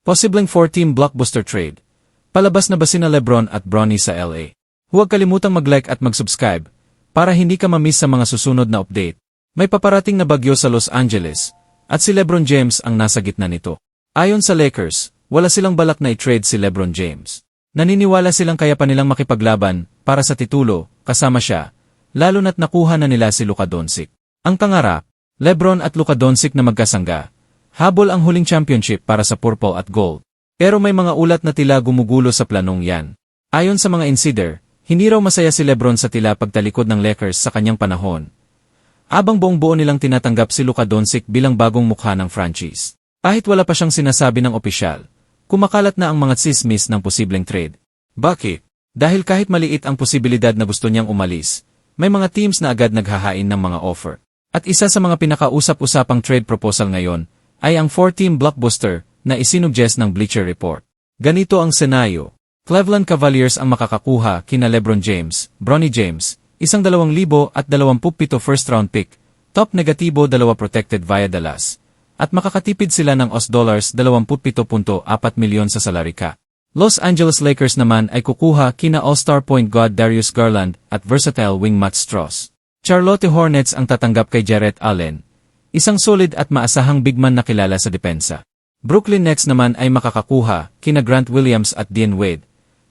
Posibleng 4-team blockbuster trade. Palabas na ba sina Lebron at Bronny sa LA? Huwag kalimutang mag-like at mag-subscribe para hindi ka mamiss sa mga susunod na update. May paparating na bagyo sa Los Angeles at si Lebron James ang nasa gitna nito. Ayon sa Lakers, wala silang balak na i-trade si Lebron James. Naniniwala silang kaya pa nilang makipaglaban para sa titulo kasama siya, lalo na't nakuha na nila si Luka Doncic. Ang pangarap, Lebron at Luka Doncic na magkasangga. Habol ang huling championship para sa purple at gold. Pero may mga ulat na tila gumugulo sa planong yan. Ayon sa mga insider, hindi raw masaya si Lebron sa tila pagtalikod ng Lakers sa kanyang panahon. Abang buong buo nilang tinatanggap si Luka Doncic bilang bagong mukha ng franchise. Kahit wala pa siyang sinasabi ng opisyal, kumakalat na ang mga tsismis ng posibleng trade. Bakit? Dahil kahit maliit ang posibilidad na gusto niyang umalis, may mga teams na agad naghahain ng mga offer. At isa sa mga pinakausap-usapang trade proposal ngayon ay ang 4-team blockbuster na isinuggest ng Bleacher Report. Ganito ang senaryo. Cleveland Cavaliers ang makakakuha kina Lebron James, Bronny James, isang 2,000 at 27 first round pick, top negatibo dalawa protected via Dallas, at makakatipid sila ng OS dollars 27.4 milyon sa salary cap. Los Angeles Lakers naman ay kukuha kina All-Star point guard Darius Garland at versatile wing Matt Strauss. Charlotte Hornets ang tatanggap kay Jarrett Allen, isang solid at maasahang bigman na kilala sa depensa. Brooklyn Nets naman ay makakakuha kina Grant Williams at Dean Wade,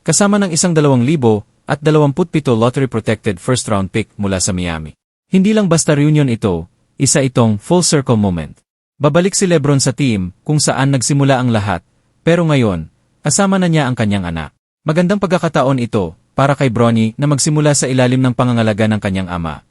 kasama ng isang 2,000 at 27 lottery-protected first-round pick mula sa Miami. Hindi lang basta reunion ito, isa itong full circle moment. Babalik si Lebron sa team kung saan nagsimula ang lahat, pero ngayon, kasama na niya ang kanyang anak. Magandang pagkakataon ito para kay Bronny na magsimula sa ilalim ng pangangalaga ng kanyang ama.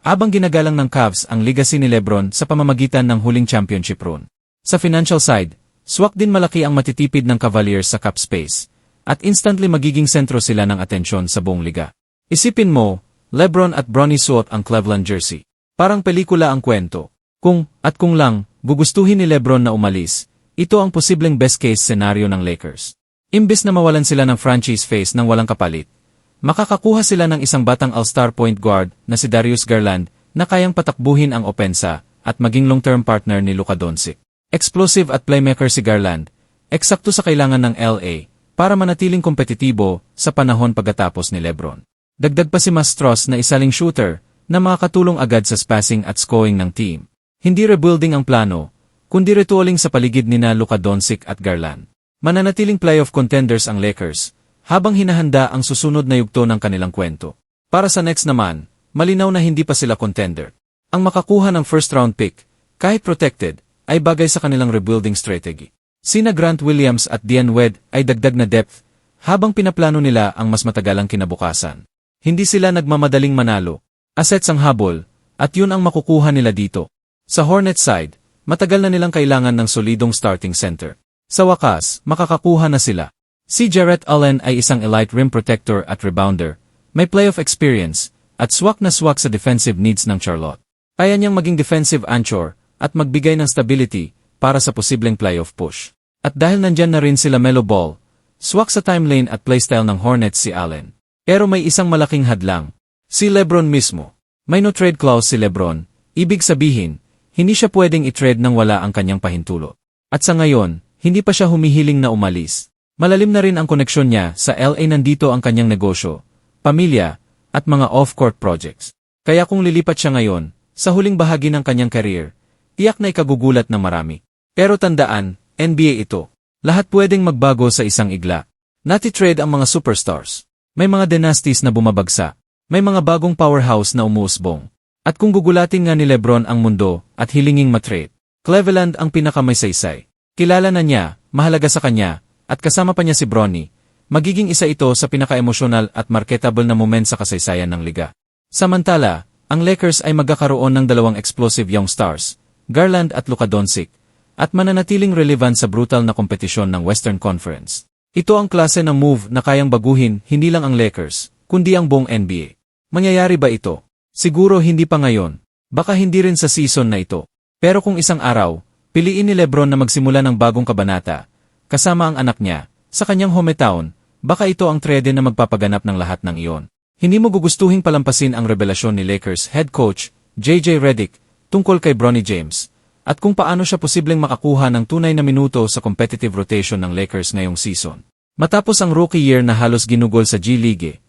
Abang ginagalang ng Cavs ang legacy ni Lebron sa pamamagitan ng huling championship run. Sa financial side, swak din malaki ang matitipid ng Cavaliers sa cap space, at instantly magiging sentro sila ng atensyon sa buong liga. Isipin mo, Lebron at Bronny suot ang Cleveland jersey. Parang pelikula ang kwento. Kung, at kung lang, gugustuhin ni Lebron na umalis, ito ang posibleng best case scenario ng Lakers. Imbes na mawalan sila ng franchise face ng walang kapalit, makakakuha sila ng isang batang all-star point guard na si Darius Garland na kayang patakbuhin ang opensa at maging long-term partner ni Luka Doncic. Explosive at playmaker si Garland, eksakto sa kailangan ng LA para manatiling kompetitibo sa panahon pagkatapos ni Lebron. Dagdag pa si Mastros na isaling shooter na makakatulong agad sa spacing at scoring ng team. Hindi rebuilding ang plano, kundi ritualing sa paligid ni na Luka Doncic at Garland. Mananatiling playoff contenders ang Lakers, habang hinahanda ang susunod na yugto ng kanilang kwento. Para sa next naman, malinaw na hindi pa sila contender. Ang makakuha ng first round pick, kahit protected, ay bagay sa kanilang rebuilding strategy. Sina Grant Williams at Dian Wed ay dagdag na depth habang pinaplano nila ang mas matagalang kinabukasan. Hindi sila nagmamadaling manalo, assets ang habol, at yun ang makukuha nila dito. Sa Hornet side, matagal na nilang kailangan ng solidong starting center. Sa wakas, makakakuha na sila. Si Jarrett Allen ay isang elite rim protector at rebounder, may playoff experience, at swak na swak sa defensive needs ng Charlotte. Kaya niyang maging defensive anchor at magbigay ng stability para sa posibleng playoff push. At dahil nandyan na rin sila Melo Ball, swak sa time lane at playstyle ng Hornets si Allen. Pero may isang malaking hadlang. Si Lebron mismo. May no trade clause si Lebron, ibig sabihin, hindi siya pwedeng i-trade nang wala ang kanyang pahintulo. At sa ngayon, hindi pa siya humihiling na umalis. Malalim na rin ang koneksyon niya sa LA nandito ang kanyang negosyo, pamilya, at mga off-court projects. Kaya kung lilipat siya ngayon, sa huling bahagi ng kanyang career, Tiyak na ikagugulat na marami. Pero tandaan, NBA ito. Lahat pwedeng magbago sa isang igla. Nati-trade ang mga superstars. May mga dynasties na bumabagsa. May mga bagong powerhouse na umuusbong. At kung gugulatin nga ni Lebron ang mundo at hilinging matrade, Cleveland ang pinakamasaysay. Kilala na niya, mahalaga sa kanya, at kasama pa niya si Bronny, magiging isa ito sa pinaka-emosyonal at marketable na moment sa kasaysayan ng liga. Samantala, ang Lakers ay magkakaroon ng dalawang explosive young stars, Garland at Luka Doncic, at mananatiling relevant sa brutal na kompetisyon ng Western Conference. Ito ang klase ng move na kayang baguhin hindi lang ang Lakers, kundi ang buong NBA. Mangyayari ba ito? Siguro hindi pa ngayon. Baka hindi rin sa season na ito. Pero kung isang araw, piliin ni Lebron na magsimula ng bagong kabanata, kasama ang anak niya, sa kanyang hometown, baka ito ang trade na magpapaganap ng lahat ng iyon. Hindi mo gugustuhing palampasin ang revelasyon ni Lakers head coach, JJ Redick, tungkol kay Bronny James, at kung paano siya posibleng makakuha ng tunay na minuto sa competitive rotation ng Lakers ngayong season. Matapos ang rookie year na halos ginugol sa G-League,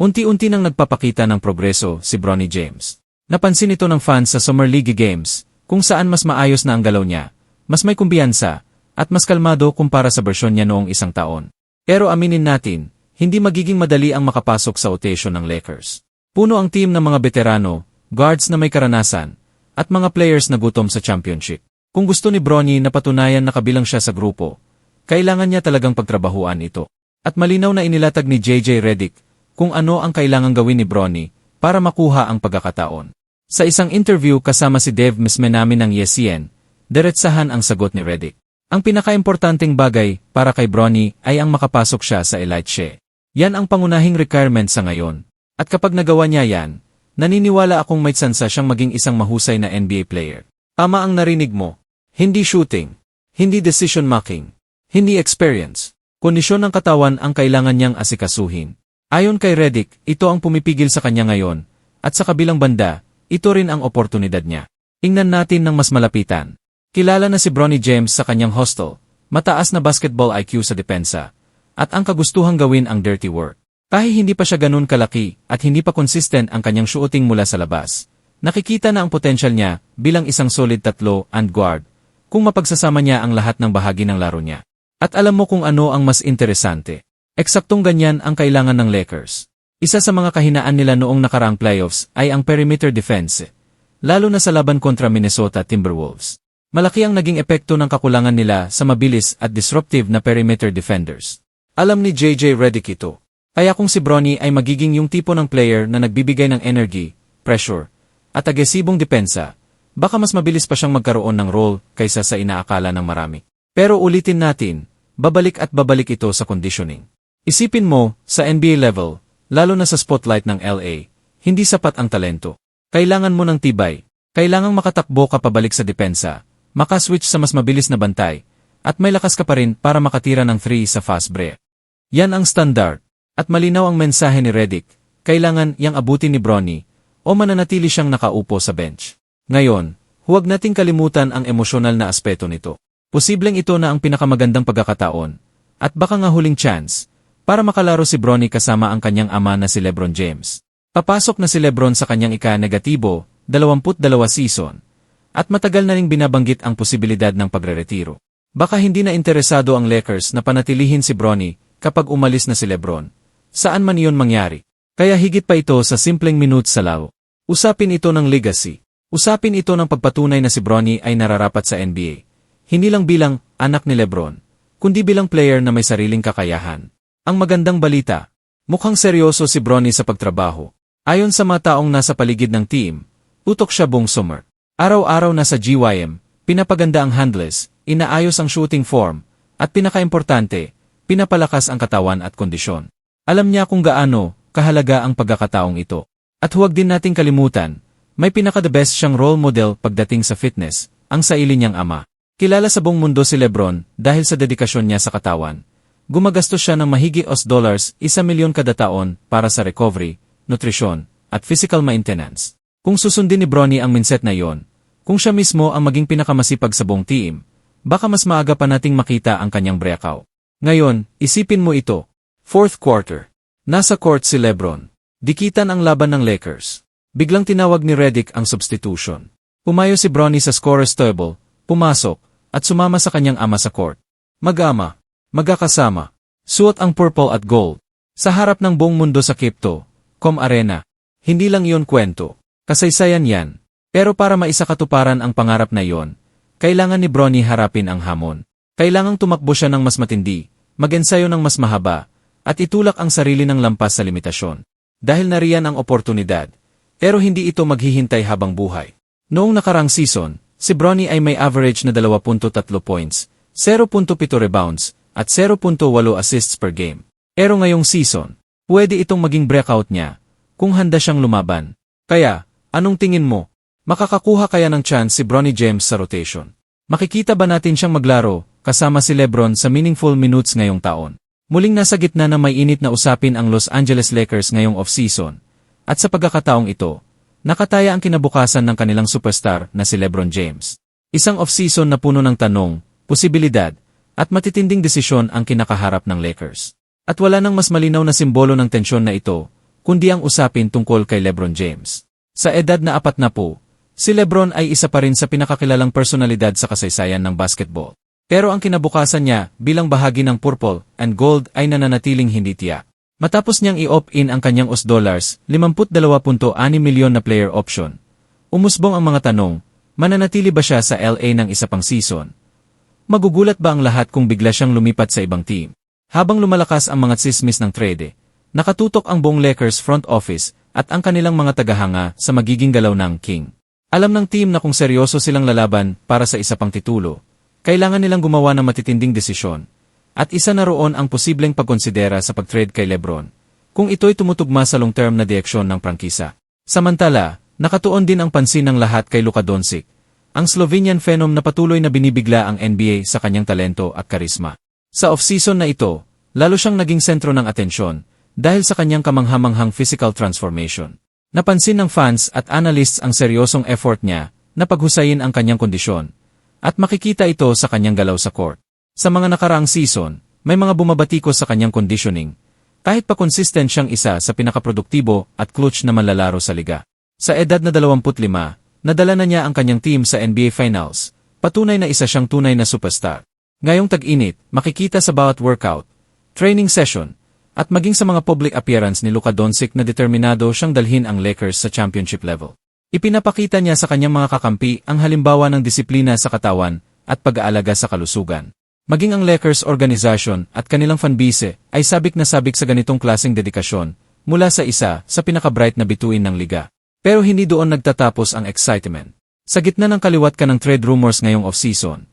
unti-unti nang nagpapakita ng progreso si Bronny James. Napansin ito ng fans sa Summer League Games, kung saan mas maayos na ang galaw niya, mas may kumbiyansa, at mas kalmado kumpara sa bersyon niya noong isang taon. Pero aminin natin, hindi magiging madali ang makapasok sa rotation ng Lakers. Puno ang team ng mga veterano, guards na may karanasan, at mga players na gutom sa championship. Kung gusto ni Bronny na patunayan na kabilang siya sa grupo, kailangan niya talagang pagtrabahuan ito. At malinaw na inilatag ni JJ Redick kung ano ang kailangang gawin ni Bronny para makuha ang pagkakataon. Sa isang interview kasama si Dave Mismenami ng ESPN, diretsahan ang sagot ni Redick. Ang pinakaimportanteng bagay para kay Bronny ay ang makapasok siya sa Elite. Yan ang pangunahing requirement sa ngayon. At kapag nagawa niya yan, naniniwala akong may tsansa siyang maging isang mahusay na NBA player. Tama ang narinig mo. Hindi shooting. Hindi decision making. Hindi experience. Kondisyon ng katawan ang kailangan niyang asikasuhin. Ayon kay Redick, ito ang pumipigil sa kanya ngayon. At sa kabilang banda, ito rin ang oportunidad niya. Ingnan natin ng mas malapitan. Kilala na si Bronny James sa kanyang hostel, mataas na basketball IQ sa depensa, at ang kagustuhang gawin ang dirty work. Kahit hindi pa siya ganun kalaki at hindi pa consistent ang kanyang shooting mula sa labas, nakikita na ang potensyal niya bilang isang solid tatlo and guard kung mapagsasama niya ang lahat ng bahagi ng laro niya. At alam mo kung ano ang mas interesante. Eksaktong ganyan ang kailangan ng Lakers. Isa sa mga kahinaan nila noong nakaraang playoffs ay ang perimeter defense, lalo na sa laban kontra Minnesota Timberwolves. Malaki ang naging epekto ng kakulangan nila sa mabilis at disruptive na perimeter defenders. Alam ni JJ Redick ito. Kaya kung si Bronny ay magiging yung tipo ng player na nagbibigay ng energy, pressure, at agresibong depensa, baka mas mabilis pa siyang magkaroon ng role kaysa sa inaakala ng marami. Pero ulitin natin, babalik at babalik ito sa conditioning. Isipin mo, sa NBA level, lalo na sa spotlight ng LA, hindi sapat ang talento. Kailangan mo ng tibay, kailangang makatakbo ka pabalik sa depensa, makaswitch sa mas mabilis na bantay, at may lakas ka pa rin para makatira ng 3 sa fast break. Yan ang standard, at malinaw ang mensahe ni Redick, kailangan yang abutin ni Bronny, o mananatili siyang nakaupo sa bench. Ngayon, huwag nating kalimutan ang emosyonal na aspeto nito. Posibleng ito na ang pinakamagandang pagkakataon, at baka nga huling chance, para makalaro si Bronny kasama ang kanyang ama na si Lebron James. Papasok na si Lebron sa kanyang ika-negatibo, 22 season, at matagal na ring binabanggit ang posibilidad ng pagreretiro. Baka hindi na interesado ang Lakers na panatilihin si Bronny kapag umalis na si Lebron. Saan man iyon mangyari. Kaya higit pa ito sa simpleng minutes sa lao. Usapin ito ng legacy. Usapin ito ng pagpatunay na si Bronny ay nararapat sa NBA. Hindi lang bilang anak ni Lebron, kundi bilang player na may sariling kakayahan. Ang magandang balita, mukhang seryoso si Bronny sa pagtrabaho. Ayon sa mga taong nasa paligid ng team, utok siya buong summer. Araw-araw na sa GYM, pinapaganda ang handles, inaayos ang shooting form, at pinakaimportante, pinapalakas ang katawan at kondisyon. Alam niya kung gaano kahalaga ang pagkakataong ito. At huwag din nating kalimutan, may pinaka-the best siyang role model pagdating sa fitness, ang saili niyang ama. Kilala sa buong mundo si Lebron dahil sa dedikasyon niya sa katawan. Gumagastos siya ng mahigi os dollars, isa milyon kada taon para sa recovery, nutrisyon, at physical maintenance. Kung susundin ni Bronny ang mindset na yon, kung siya mismo ang maging pinakamasipag sa buong team, baka mas maaga pa nating makita ang kanyang breakout. Ngayon, isipin mo ito. Fourth quarter. Nasa court si Lebron. Dikitan ang laban ng Lakers. Biglang tinawag ni Redick ang substitution. Pumayo si Bronny sa scorer's table, pumasok, at sumama sa kanyang ama sa court. Mag-ama, magkakasama, suot ang purple at gold. Sa harap ng buong mundo sa Kipto, Com Arena. Hindi lang iyon kwento. Kasaysayan yan. Pero para maisakatuparan ang pangarap na yon, kailangan ni Bronny harapin ang hamon. Kailangang tumakbo siya ng mas matindi, mag-ensayo ng mas mahaba, at itulak ang sarili ng lampas sa limitasyon. Dahil nariyan ang oportunidad, pero hindi ito maghihintay habang buhay. Noong nakarang season, si Bronny ay may average na 2.3 points, 0.7 rebounds, at 0.8 assists per game. Pero ngayong season, pwede itong maging breakout niya, kung handa siyang lumaban. Kaya, Anong tingin mo? Makakakuha kaya ng chance si Bronny James sa rotation? Makikita ba natin siyang maglaro, kasama si Lebron sa meaningful minutes ngayong taon? Muling nasa gitna na may init na usapin ang Los Angeles Lakers ngayong off-season. At sa pagkakataong ito, nakataya ang kinabukasan ng kanilang superstar na si Lebron James. Isang off-season na puno ng tanong, posibilidad, at matitinding desisyon ang kinakaharap ng Lakers. At wala nang mas malinaw na simbolo ng tensyon na ito, kundi ang usapin tungkol kay LeBron James. Sa edad na apat na po, si LeBron ay isa pa rin sa pinakakilalang personalidad sa kasaysayan ng basketball. Pero ang kinabukasan niya bilang bahagi ng purple and gold ay nananatiling hindi tiyak. Matapos niyang i-opt-in ang kanyang US dollars, 52.6 milyon na player option. Umusbong ang mga tanong, mananatili ba siya sa LA ng isa pang season? Magugulat ba ang lahat kung bigla siyang lumipat sa ibang team? Habang lumalakas ang mga sismis ng trade, nakatutok ang buong Lakers front office at ang kanilang mga tagahanga sa magiging galaw ng King. Alam ng team na kung seryoso silang lalaban para sa isa pang titulo, kailangan nilang gumawa ng matitinding desisyon. At isa na roon ang posibleng pagkonsidera sa pag-trade kay Lebron, kung ito'y tumutugma sa long-term na direksyon ng prangkisa. Samantala, nakatuon din ang pansin ng lahat kay Luka Doncic, ang Slovenian phenom na patuloy na binibigla ang NBA sa kanyang talento at karisma. Sa off-season na ito, lalo siyang naging sentro ng atensyon, dahil sa kanyang kamanghamanghang physical transformation. Napansin ng fans at analysts ang seryosong effort niya na paghusayin ang kanyang kondisyon, at makikita ito sa kanyang galaw sa court. Sa mga nakaraang season, may mga bumabatikos sa kanyang conditioning, kahit pa consistent siyang isa sa pinakaproduktibo at clutch na manlalaro sa liga. Sa edad na 25, nadala na niya ang kanyang team sa NBA Finals, patunay na isa siyang tunay na superstar. Ngayong tag-init, makikita sa bawat workout, training session, at maging sa mga public appearance ni Luka Doncic na determinado siyang dalhin ang Lakers sa championship level. Ipinapakita niya sa kanyang mga kakampi ang halimbawa ng disiplina sa katawan at pag-aalaga sa kalusugan. Maging ang Lakers organization at kanilang fanbase ay sabik na sabik sa ganitong klaseng dedikasyon mula sa isa sa pinaka-bright na bituin ng liga. Pero hindi doon nagtatapos ang excitement. Sa gitna ng kaliwat ka ng trade rumors ngayong off-season,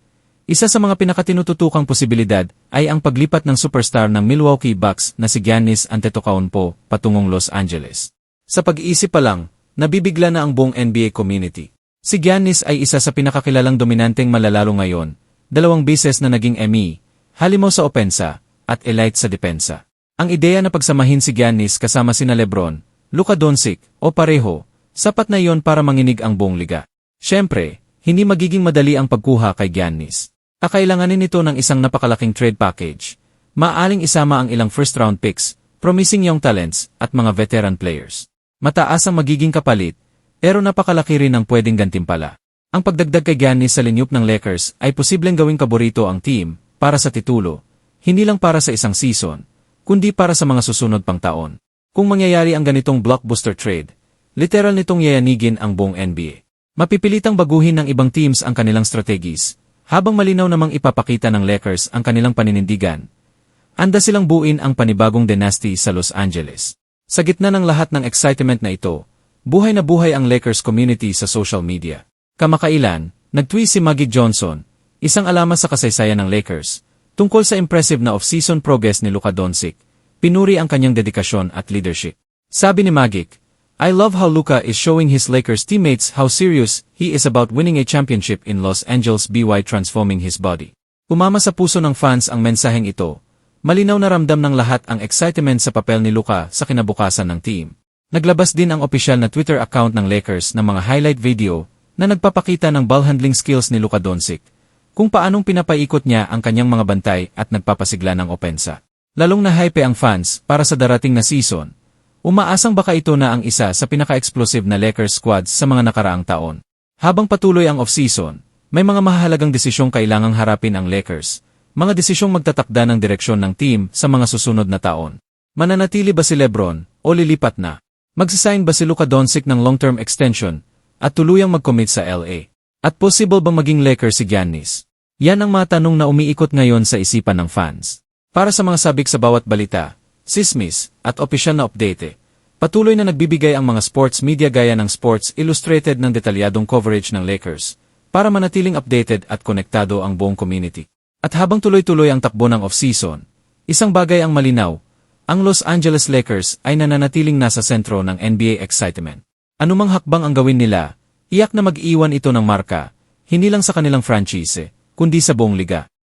isa sa mga pinakatinututukang posibilidad ay ang paglipat ng superstar ng Milwaukee Bucks na si Giannis Antetokounmpo patungong Los Angeles. Sa pag-iisip pa lang, nabibigla na ang buong NBA community. Si Giannis ay isa sa pinakakilalang dominanteng malalaro ngayon, dalawang beses na naging Emmy, halimaw sa opensa, at elite sa depensa. Ang ideya na pagsamahin si Giannis kasama sina Lebron, Luka Doncic, o pareho, sapat na iyon para manginig ang buong liga. Siyempre, hindi magiging madali ang pagkuha kay Giannis. Kakailanganin nito ng isang napakalaking trade package. Maaling isama ang ilang first-round picks, promising young talents, at mga veteran players. Mataas ang magiging kapalit, pero napakalaki rin ang pwedeng gantimpala. Ang pagdagdag kay Giannis sa linyup ng Lakers ay posibleng gawing paborito ang team para sa titulo, hindi lang para sa isang season, kundi para sa mga susunod pang taon. Kung mangyayari ang ganitong blockbuster trade, literal nitong yayanigin ang buong NBA. Mapipilitang baguhin ng ibang teams ang kanilang strategies, habang malinaw namang ipapakita ng Lakers ang kanilang paninindigan, anda silang buin ang panibagong dynasty sa Los Angeles. Sa gitna ng lahat ng excitement na ito, buhay na buhay ang Lakers community sa social media. Kamakailan, nag-tweet si Maggie Johnson, isang alamas sa kasaysayan ng Lakers, tungkol sa impressive na off-season progress ni Luka Doncic, pinuri ang kanyang dedikasyon at leadership. Sabi ni Magic, I love how Luka is showing his Lakers teammates how serious he is about winning a championship in Los Angeles by transforming his body. Umama sa puso ng fans ang mensaheng ito. Malinaw na ramdam ng lahat ang excitement sa papel ni Luka sa kinabukasan ng team. Naglabas din ang opisyal na Twitter account ng Lakers ng mga highlight video na nagpapakita ng ball handling skills ni Luka Doncic, kung paanong pinapaikot niya ang kanyang mga bantay at nagpapasigla ng opensa. Lalong na-hype ang fans para sa darating na season, Umaasang baka ito na ang isa sa pinaka-explosive na Lakers squads sa mga nakaraang taon. Habang patuloy ang off-season, may mga mahalagang desisyong kailangang harapin ang Lakers, mga desisyong magtatakda ng direksyon ng team sa mga susunod na taon. Mananatili ba si Lebron o lilipat na? Magsasign ba si Luka Doncic ng long-term extension at tuluyang mag-commit sa LA? At possible bang maging Lakers si Giannis? Yan ang mga tanong na umiikot ngayon sa isipan ng fans. Para sa mga sabik sa bawat balita, sismis, at opisyal na update. Patuloy na nagbibigay ang mga sports media gaya ng Sports Illustrated ng detalyadong coverage ng Lakers para manatiling updated at konektado ang buong community. At habang tuloy-tuloy ang takbo ng off-season, isang bagay ang malinaw, ang Los Angeles Lakers ay nananatiling nasa sentro ng NBA excitement. Anumang hakbang ang gawin nila, iyak na mag-iwan ito ng marka, hindi lang sa kanilang franchise, kundi sa buong liga.